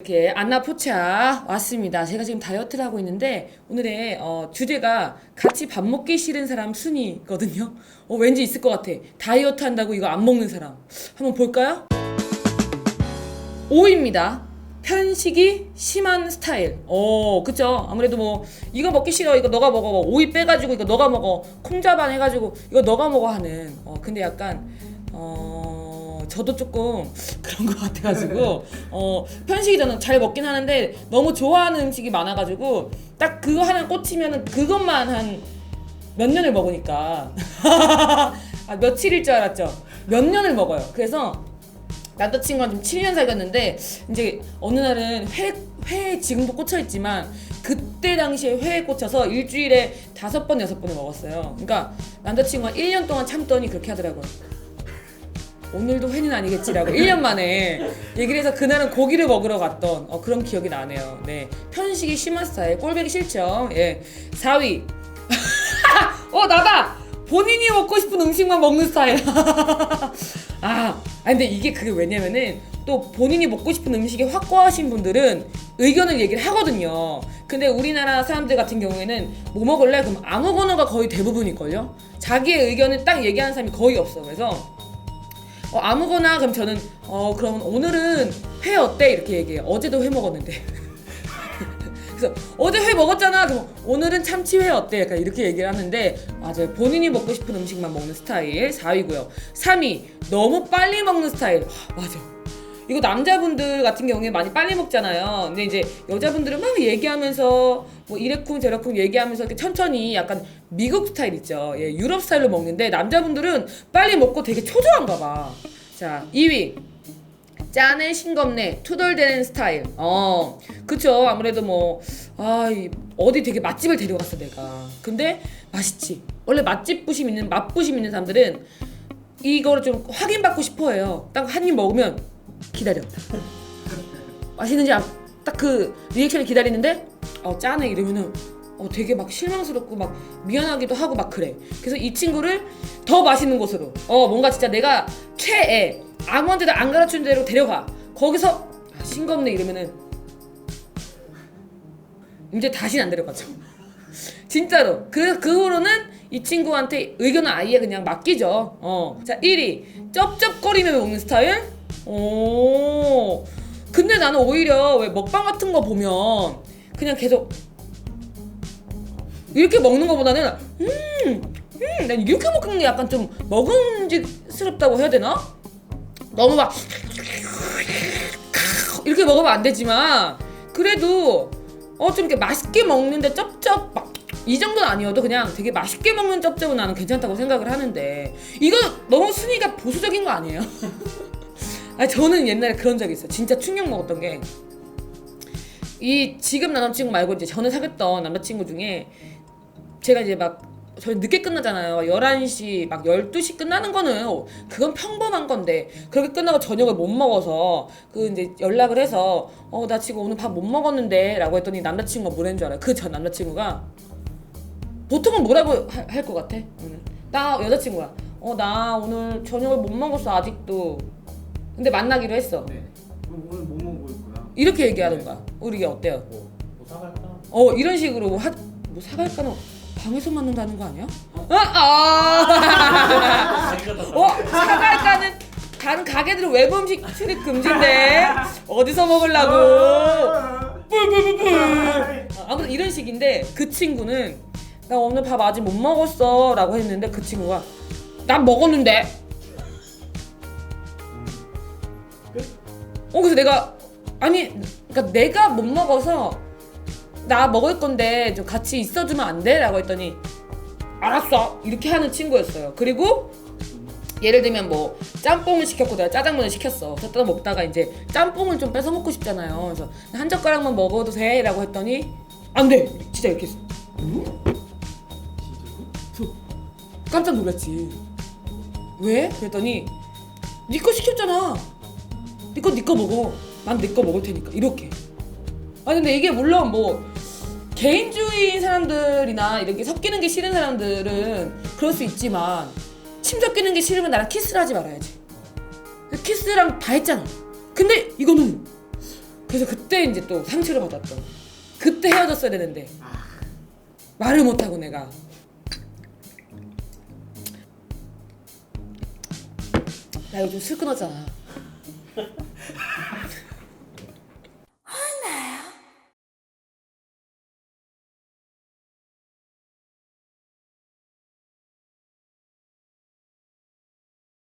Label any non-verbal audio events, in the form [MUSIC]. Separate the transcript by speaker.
Speaker 1: 이렇게 안나 포차 왔습니다. 제가 지금 다이어트를 하고 있는데 오늘의 어, 주제가 같이 밥 먹기 싫은 사람 순위거든요. 어, 왠지 있을 것 같아. 다이어트 한다고 이거 안 먹는 사람. 한번 볼까요? 5위입니다. 편식이 심한 스타일. 어, 그쵸. 아무래도 뭐, 이거 먹기 싫어. 이거 너가 먹어. 뭐 오이 빼가지고 이거 너가 먹어. 콩자반 해가지고 이거 너가 먹어 하는. 어, 근데 약간, 어, 저도 조금 [LAUGHS] 그런 것 같아가지고, 어, 편식이 저는 잘 먹긴 하는데 너무 좋아하는 음식이 많아가지고, 딱 그거 하나 꽂히면은 그것만 한 몇 년을 먹으니까. [LAUGHS] 아, 며칠일 줄 알았죠? 몇 년을 먹어요. 그래서 남자친구랑 좀 7년 사귀었는데 이제 어느 날은 회, 회에 지금도 꽂혀있지만 그때 당시에 회에 꽂혀서 일주일에 다섯 번 여섯 번을 먹었어요 그러니까 남자친구가 1년 동안 참더니 그렇게 하더라고요 오늘도 회는 아니겠지라고 1년 만에 얘기를 해서 그날은 고기를 먹으러 갔던 어, 그런 기억이 나네요 네 편식이 심한 스타일 꼴보기 싫죠 예 4위 [LAUGHS] 어 나다 본인이 먹고 싶은 음식만 먹는 스타일 [LAUGHS] 아, 아 근데 이게 그게 왜냐면은 또 본인이 먹고 싶은 음식이 확고하신 분들은 의견을 얘기를 하거든요. 근데 우리나라 사람들 같은 경우에는 뭐 먹을래? 그럼 아무거나가 거의 대부분일걸요? 자기의 의견을 딱 얘기하는 사람이 거의 없어. 그래서 어, 아무거나 그럼 저는 어 그럼 오늘은 회 어때? 이렇게 얘기해요. 어제도 회 먹었는데. [LAUGHS] 그래서 어제 회 먹었잖아. 그럼 오늘은 참치회 어때? 약간 이렇게 얘기를 하는데 맞아요. 본인이 먹고 싶은 음식만 먹는 스타일 4위고요. 3위 너무 빨리 먹는 스타일. 하, 맞아. 이거 남자분들 같은 경우에 많이 빨리 먹잖아요. 근데 이제 여자분들은 막 얘기하면서 뭐 이래쿵 저래쿵 얘기하면서 이렇게 천천히 약간 미국 스타일 있죠. 예, 유럽 스타일로 먹는데 남자분들은 빨리 먹고 되게 초조한가 봐. 자, 2위. 짠에 싱겁네 투덜대는 스타일 어 그쵸 아무래도 뭐 아, 이 어디 되게 맛집을 데려갔어 내가 근데 맛있지 원래 맛집 부심 있는 맛부심 있는 사람들은 이거를 좀 확인받고 싶어해요 딱 한 입 먹으면 기다려 맛있는지 딱 그 리액션을 기다리는데 어 짠해 이러면은 어 되게 막 실망스럽고 막 미안하기도 하고 막 그래. 그래서 이 친구를 더 맛있는 곳으로 어 뭔가 진짜 내가 최애 아무한테도 안 가르친 대로 데려가. 거기서 아, 싱겁네 이러면은 이제 다시는 안 데려가죠. [LAUGHS] 진짜로. 그, 그 후로는 이 친구한테 의견을 아예 그냥 맡기죠. 어 자 1위. 쩝쩝거리며 먹는 스타일 오 근데 나는 오히려 왜 먹방 같은 거 보면 그냥 계속 이렇게 먹는 거보다는 음, 음, 난 이렇게 먹는 게 약간 좀 먹음직스럽다고 해야 되나? 너무 막 이렇게 먹으면 안 되지만 그래도 어 좀 이렇게 맛있게 먹는데 쩝쩝 막 이 정도는 아니어도 그냥 되게 맛있게 먹는 쩝쩝은 나는 괜찮다고 생각을 하는데 이거 너무 순위가 보수적인 거 아니에요? [LAUGHS] 아 저는 옛날에 그런 적이 있어요. 진짜 충격 먹었던 게 이 지금 남자친구 말고 이제 전에 사귀었던 남자친구 중에 제가 이제 막 저희 늦게 끝나잖아요. 11시 막 12시 끝나는 거는 그건 평범한 건데 그렇게 끝나고 저녁을 못 먹어서 그 이제 연락을 해서 어 나 지금 오늘 밥 못 먹었는데 라고 했더니 남자친구가 뭐라는 줄 알아요? 그 전 남자친구가 보통은 뭐라고 할 것 같아? 오늘 나 여자친구야. 어 나 오늘 저녁을 못 먹었어 아직도. 근데 만나기로 했어.
Speaker 2: 네. 그럼 오늘 뭐 먹고 있구나.
Speaker 1: 이렇게 얘기하는 거야. 우리 이게 어때요?
Speaker 2: 뭐, 뭐 사갈까?
Speaker 1: 어 이런 식으로 뭐, 하, 뭐 사갈까는 방에서 만난다는 거 아니야? 아, 아. 어 사갈까는 다른 가게들은 외부 음식 출입 금지인데 어디서 먹으려고? 뿔뿔뿔뿔. 아, 아무튼 이런 식인데 그 친구는 나 오늘 밥 아직 못 먹었어라고 했는데 그 친구가 난 먹었는데. 어 그래서 내가 아니 그러니까 내가 못 먹어서 나 먹을 건데 좀 같이 있어주면 안 돼? 라고 했더니 알았어 이렇게 하는 친구였어요 그리고 예를 들면 뭐 짬뽕을 시켰고 내가 짜장면을 시켰어 그러다 먹다가 이제 짬뽕을 좀 뺏어 먹고 싶잖아요 그래서 한 젓가락만 먹어도 돼? 라고 했더니 안 돼! 진짜 이렇게 했어? 깜짝 놀랐지 왜? 그랬더니 네거 시켰잖아 네거 먹어 난 내 거 먹을 테니까 이렇게 아니 근데 이게 물론 뭐 개인주의인 사람들이나 이렇게 섞이는 게 싫은 사람들은 그럴 수 있지만 침 섞이는 게 싫으면 나랑 키스를 하지 말아야지 키스랑 다 했잖아 근데 이거는 그래서 그때 이제 또 상처를 받았던. 그때 헤어졌어야 되는데 말을 못 하고 내가. 나 요즘 술 끊었잖아. [LAUGHS]